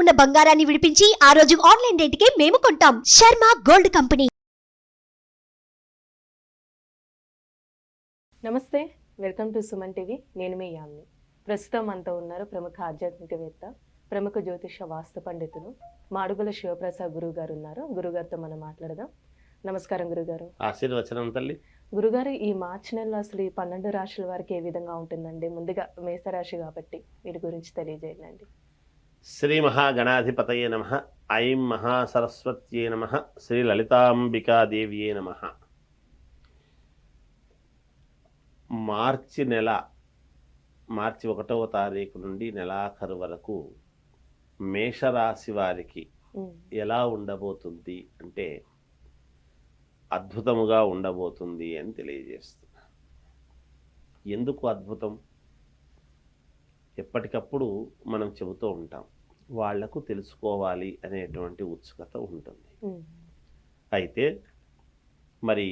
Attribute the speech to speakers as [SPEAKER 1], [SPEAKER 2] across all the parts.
[SPEAKER 1] ఉన్న బంగారాన్ని విడిపించి ఆ రోజు ఆన్లైన్ రేటుకే మేము కొంటాం. Sharma gold company.
[SPEAKER 2] నమస్తే వెల్కమ్ టు సుమన్ టీవీ. నేను మీ యామ్ని. ప్రస్తుతం మనతో ఉన్నారు ప్రముఖ ఆధ్యాత్మికవేత్త ప్రముఖ జ్యోతిష వాస్తు పండితులు మాడుగుల శివప్రసాద్ గురువు గారు ఉన్నారు. గురుగారితో మనం మాట్లాడదాం. నమస్కారం గురుగారు
[SPEAKER 3] ఆశీర్వచనం తల్లి.
[SPEAKER 2] గురుగారు ఈ మార్చి నెలలో అసలు ఈ పన్నెండు రాశుల వారికి ఏ విధంగా ఉంటుందండి? ముందుగా మేషరాశి కాబట్టి వీటి గురించి తెలియజేయండి.
[SPEAKER 3] శ్రీ మహాగణాధిపతయే నమ. ఐం మహాసరస్వత్యే నమ. శ్రీ లలితాంబికాదేవ్యే నమ. మార్చి నెల మార్చి ఒకటవ తారీఖు నుండి నెలాఖరు వరకు మేషరాశి వారికి ఎలా ఉండబోతుంది అంటే అద్భుతముగా ఉండబోతుంది అని తెలియజేస్తున్నా. ఎందుకు అద్భుతం? ఎప్పటికప్పుడు మనం చెబుతూ ఉంటాం వాళ్ళకు తెలుసుకోవాలి అనేటువంటి ఉత్సుకత ఉంటుంది. అయితే మరి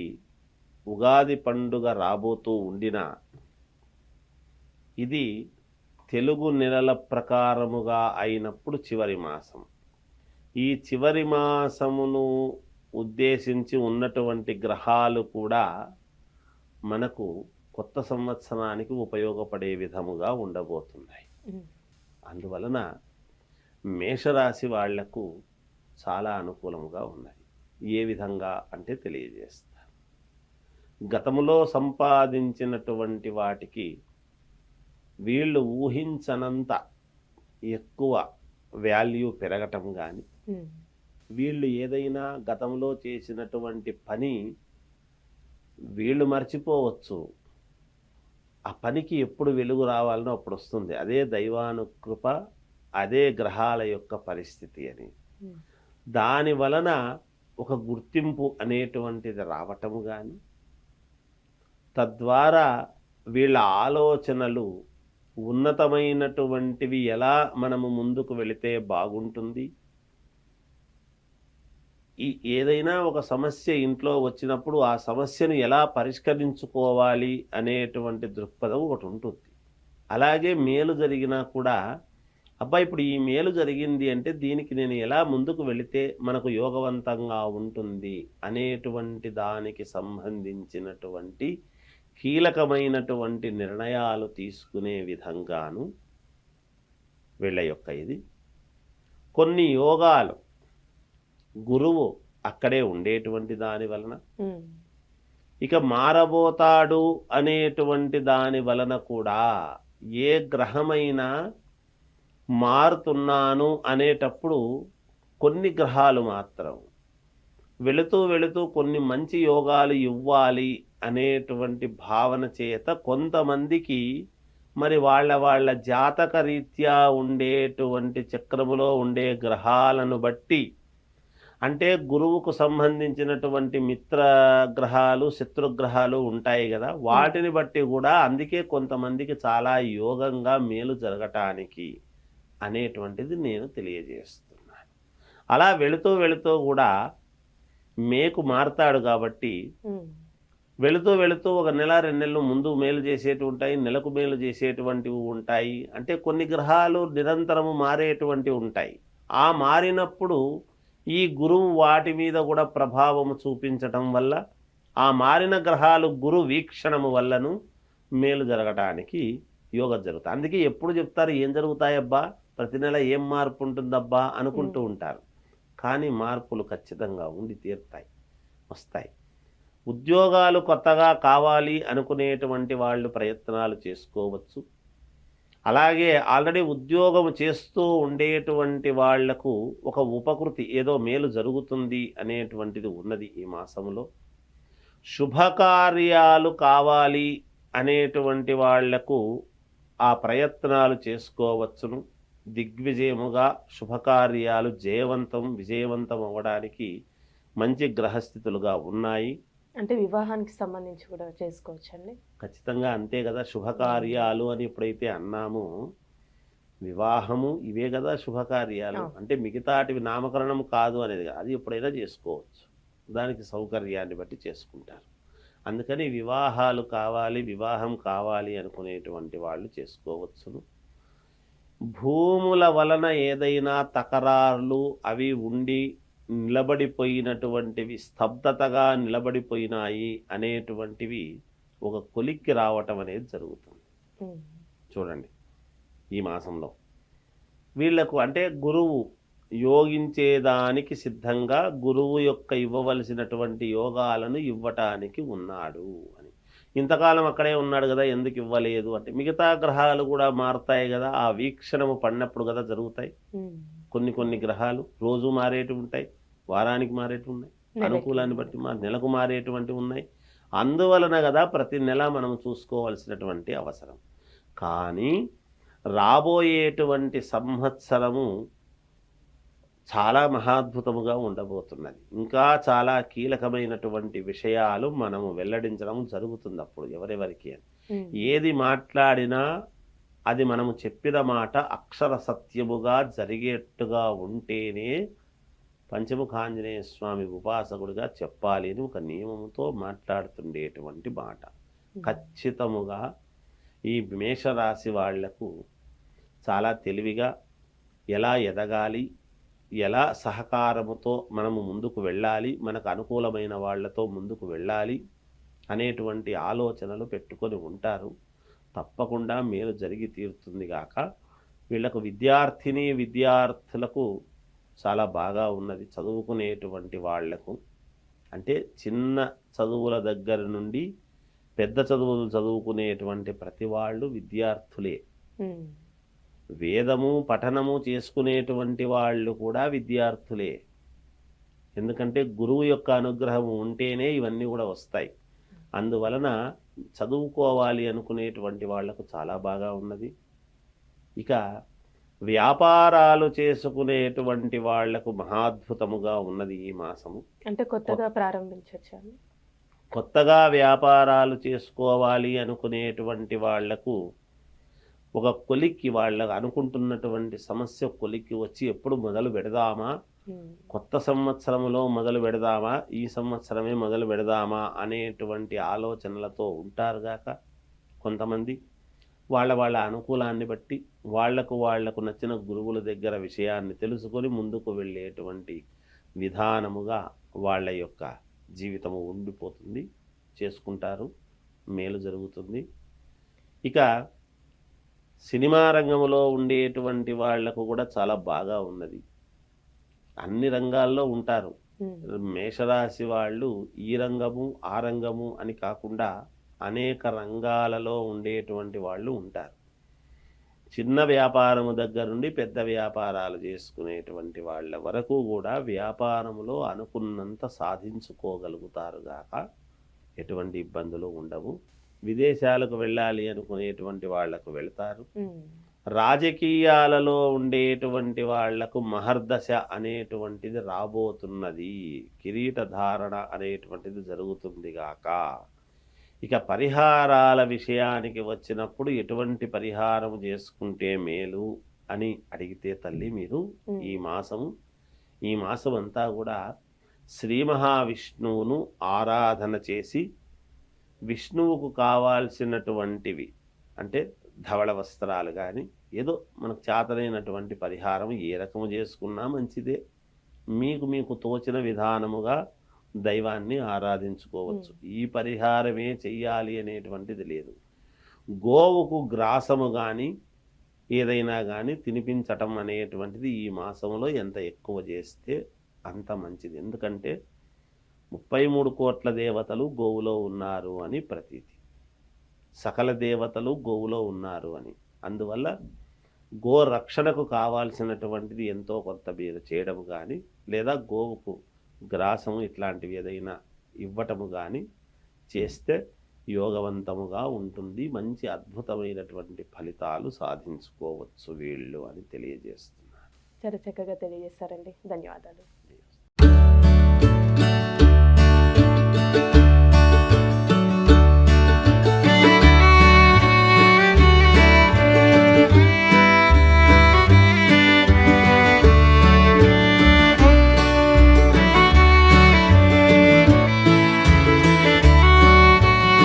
[SPEAKER 3] ఉగాది పండుగ రాబోతూ ఉండిన ఇది తెలుగు నెలల ప్రకారముగా అయినప్పుడు చివరి మాసం. ఈ చివరి మాసమును ఉద్దేశించి ఉన్నటువంటి గ్రహాలు కూడా మనకు కొత్త సంవత్సరానికి ఉపయోగపడే విధముగా ఉండబోతున్నాయి. అందువలన మేషరాశి వాళ్ళకు చాలా అనుకూలముగా ఉన్నది ఏ విధంగా అంటే తెలియజేస్తారు గతములో సంపాదించినటువంటి వాటికి వీళ్ళు ఊహించనంత ఎక్కువ వాల్యూ పెరగటం కానీ వీళ్ళు ఏదైనా గతంలో చేసినటువంటి పని వీళ్ళు మర్చిపోవచ్చు. ఆ పనికి ఎప్పుడు వెలుగు రావాలనో అప్పుడు వస్తుంది. అదే దైవానుకృప అదే గ్రహాల యొక్క పరిస్థితి అని. దాని వలన ఒక గుర్తింపు అనేటువంటిది రావటము కానీ తద్వారా వీళ్ళ ఆలోచనలు ఉన్నతమైనటువంటివి ఎలా మనము ముందుకు వెళితే బాగుంటుంది? ఈ ఏదైనా ఒక సమస్య ఇంట్లో వచ్చినప్పుడు ఆ సమస్యను ఎలా పరిష్కరించుకోవాలి అనేటువంటి దృక్పథం ఒకటి ఉంటుంది. అలాగే మేలు జరిగినా కూడా అబ్బా ఇప్పుడు ఈ మేలు జరిగింది అంటే దీనికి నేను ఎలా ముందుకు వెళితే మనకు యోగవంతంగా ఉంటుంది అనేటువంటి దానికి సంబంధించినటువంటి కీలకమైనటువంటి నిర్ణయాలు తీసుకునే విధంగాను వీళ్ళ యొక్క ఇది. కొన్ని యోగాలు గురువు అక్కడే ఉండేటువంటి దాని వలన? ఇక మారబోతాడు అనేటువంటి దాని వలన కూడా ఏ గ్రహమైనా మారుతున్నాను అనేటప్పుడు కొన్ని గ్రహాలు మాత్రం వెళుతూ వెళుతూ కొన్ని మంచి యోగాలు ఇవ్వాలి అనేటువంటి భావన చేత కొంతమందికి మరి వాళ్ళ వాళ్ళ జాతక రీత్యా ఉండేటువంటి చక్రములో ఉండే గ్రహాలను బట్టి అంటే గురువుకు సంబంధించినటువంటి మిత్ర గ్రహాలు శత్రుగ్రహాలు ఉంటాయి కదా. వాటిని బట్టి కూడా అందుకే కొంతమందికి చాలా యోగంగా మేలు జరగటానికి అనేటువంటిది నేను తెలియజేస్తున్నాను అలా వెళుతూ వెళుతూ కూడా మేకు మారతాడు కాబట్టి వెళుతూ వెళుతూ ఒక నెల రెండు నెలలు ముందు మేలు చేసేటివి ఉంటాయి నెలకు మేలు చేసేటువంటివి ఉంటాయి. అంటే కొన్ని గ్రహాలు నిరంతరము మారేటువంటివి ఉంటాయి. ఆ మారినప్పుడు ఈ గురువు వాటి మీద కూడా ప్రభావం చూపించటం వల్ల ఆ మారిన గ్రహాలు గురు వీక్షణము వల్లను మేలు జరగటానికి యోగ జరుగుతాయి అందుకే ఎప్పుడు చెప్తారు ఏం జరుగుతాయబ్బా? ప్రతి నెల ఏం మార్పు ఉంటుందబ్బా అనుకుంటూ ఉంటారు. కానీ మార్పులు ఖచ్చితంగా ఉండి తీరుతాయి వస్తాయి. ఉద్యోగాలు కొత్తగా కావాలి అనుకునేటువంటి వాళ్ళు ప్రయత్నాలు చేసుకోవచ్చు. అలాగే ఆల్రెడీ ఉద్యోగం చేస్తూ ఉండేటువంటి వాళ్ళకు ఒక ఉపకృతి ఏదో మేలు జరుగుతుంది అనేటువంటిది ఉన్నది ఈ మాసంలో. శుభకార్యాలు కావాలి అనేటువంటి వాళ్ళకు ఆ ప్రయత్నాలు చేసుకోవచ్చును. దిగ్విజయముగా శుభకార్యాలు జయవంతం విజయవంతం అవ్వడానికి మంచి గ్రహస్థితులుగా ఉన్నాయి.
[SPEAKER 2] అంటే వివాహానికి సంబంధించి కూడా చేసుకోవచ్చండి
[SPEAKER 3] ఖచ్చితంగా అంతే కదా శుభకార్యాలు అని ఎప్పుడైతే అన్నామో వివాహము ఇవే కదా శుభకార్యాలు. అంటే మిగతాటివి నామకరణం కాదు అనేది. అది ఎప్పుడైనా చేసుకోవచ్చు దానికి సౌకర్యాన్ని బట్టి చేసుకుంటారు అందుకని వివాహాలు కావాలి వివాహం కావాలి అనుకునేటువంటి వాళ్ళు చేసుకోవచ్చును భూముల వలన ఏదైనా తకరార్లు అవి ఉండి నిలబడిపోయినటువంటివి స్తబ్దతగా నిలబడిపోయినాయి అనేటువంటివి ఒక కొలిక్కి రావటం అనేది జరుగుతుంది. చూడండి ఈ మాసంలో వీళ్ళకు అంటే గురువు యోగించేదానికి సిద్ధంగా గురువు యొక్క ఇవ్వవలసినటువంటి యోగాలను ఇవ్వటానికి ఉన్నాడు అని ఇంతకాలం అక్కడే ఉన్నాడు కదా ఎందుకు ఇవ్వలేదు అంటే మిగతా గ్రహాలు కూడా మారుతాయి కదా ఆ వీక్షణము పడినప్పుడు కదా జరుగుతాయి. కొన్ని కొన్ని గ్రహాలు రోజు మారేటివి ఉంటాయి వారానికి మారేటివి ఉన్నాయి. అనుకూలాన్ని బట్టి మా నెలకు మారేటువంటివి ఉన్నాయి. అందువలన కదా ప్రతి నెల మనం చూసుకోవాల్సినటువంటి అవసరం. కానీ రాబోయేటువంటి సంవత్సరము చాలా మహాద్భుతముగా ఉండబోతున్నది. ఇంకా చాలా కీలకమైనటువంటి విషయాలు మనము వెల్లడించడం జరుగుతుంది అప్పుడు ఎవరెవరికి అని. ఏది మాట్లాడినా అది మనము చెప్పిన మాట అక్షర సత్యముగా జరిగేట్టుగా ఉంటేనే పంచముఖాంజనేయ స్వామి ఉపాసకుడిగా చెప్పాలి అని ఒక నియమముతో మాట్లాడుతుండేటువంటి మాట. ఖచ్చితముగా ఈ మేషరాశి వాళ్ళకు చాలా తెలివిగా ఎలా ఎదగాలి ఎలా సహకారముతో మనము ముందుకు వెళ్ళాలి మనకు అనుకూలమైన వాళ్ళతో ముందుకు వెళ్ళాలి అనేటువంటి ఆలోచనలు పెట్టుకొని ఉంటారు. తప్పకుండా మేలు జరిగి తీరుతుంది గాక. వీళ్ళకు విద్యార్థిని విద్యార్థులకు చాలా బాగా ఉన్నది చదువుకునేటువంటి వాళ్ళకు. అంటే చిన్న చదువుల దగ్గర నుండి పెద్ద చదువులు చదువుకునేటువంటి ప్రతి వాళ్ళు విద్యార్థులే. వేదము పఠనము చేసుకునేటువంటి వాళ్ళు కూడా విద్యార్థులే. ఎందుకంటే గురువు యొక్క అనుగ్రహం ఉంటేనే ఇవన్నీ కూడా వస్తాయి. అందువలన చదువుకోవాలి అనుకునేటువంటి వాళ్ళకు చాలా బాగా ఉన్నది. ఇక వ్యాపారాలు చేసుకునేటువంటి వాళ్ళకు మహాద్భుతముగా ఉన్నది ఈ మాసము.
[SPEAKER 2] అంటే కొత్తగా ప్రారంభించవచ్చా?
[SPEAKER 3] కొత్తగా వ్యాపారాలు చేసుకోవాలి అనుకునేటువంటి వాళ్ళకు ఒక కొలిక్కి వాళ్ళకు అనుకుంటున్నటువంటి సమస్య కొలిక్కి వచ్చి ఎప్పుడు మొదలు పెడదామా. కొత్త సంవత్సరంలో మొదలు పెడదామా? ఈ సంవత్సరమే మొదలు పెడదామా? అనేటువంటి ఆలోచనలతో ఉంటారుగాక కొంతమంది. వాళ్ళ వాళ్ళ అనుకూలాన్ని బట్టి వాళ్ళకు వాళ్ళకు నచ్చిన గురువుల దగ్గర విషయాన్ని తెలుసుకొని ముందుకు వెళ్ళేటువంటి విధానముగా వాళ్ళ యొక్క జీవితము ఉండిపోతుంది చేసుకుంటారు మేలు జరుగుతుంది. ఇక సినిమా రంగంలో ఉండేటువంటి వాళ్ళకు కూడా చాలా బాగా ఉన్నది. అన్ని రంగాల్లో ఉంటారు. మేషరాశి వాళ్ళు ఈ రంగము ఆ రంగము అని కాకుండా అనేక రంగాలలో ఉండేటువంటి వాళ్ళు ఉంటారు. చిన్న వ్యాపారము దగ్గర నుండి పెద్ద వ్యాపారాలు చేసుకునేటువంటి వాళ్ళ వరకు కూడా వ్యాపారములో అనుకున్నంత సాధించుకోగలుగుతారు గాక ఎటువంటి ఇబ్బందులు ఉండవు. విదేశాలకు వెళ్ళాలి అనుకునేటువంటి వాళ్ళకు వెళ్తారు. రాజకీయాలలో ఉండేటువంటి వాళ్ళకు మహర్దశ అనేటువంటిది రాబోతున్నది. కిరీట ధారణ అనేటువంటిది జరుగుతుంది గాక. ఇక పరిహారాల విషయానికి వచ్చినప్పుడు ఎటువంటి పరిహారం చేసుకుంటే మేలు అని అడిగితే తల్లి మీరు. ఈ మాసము ఈ మాసం అంతా కూడా శ్రీ మహావిష్ణువును ఆరాధన చేసి విష్ణువుకు కావాల్సినటువంటివి అంటే ధవళ వస్త్రాలు కానీ ఏదో మనకు చేతనైనటువంటి పరిహారం ఏ రకము చేసుకున్నా మంచిదే మీకు మీకు తోచిన విధానముగా దైవాన్ని ఆరాధించుకోవచ్చు. ఈ పరిహారమే చెయ్యాలి అనేటువంటిది లేదు. గోవుకు గ్రాసము కానీ ఏదైనా కానీ తినిపించటం అనేటువంటిది ఈ మాసంలో ఎంత ఎక్కువ చేస్తే అంత మంచిది. ఎందుకంటే ముప్పై మూడు కోట్ల దేవతలు గోవులో ఉన్నారు అని ప్రతీతి. సకల దేవతలు గోవులో ఉన్నారు అని. అందువల్ల గో రక్షణకు కావాల్సినటువంటిది ఎంతో కొంత మీరు చేయడం కానీ లేదా గోవుకు గ్రాసము ఇట్లాంటివి ఏదైనా ఇవ్వటము కానీ చేస్తే యోగవంతముగా ఉంటుంది. మంచి అద్భుతమైనటువంటి ఫలితాలు సాధించుకోవచ్చు వీళ్ళు అని తెలియజేస్తున్నారు
[SPEAKER 2] చాలా చక్కగా తెలియజేస్తారండి. ధన్యవాదాలు.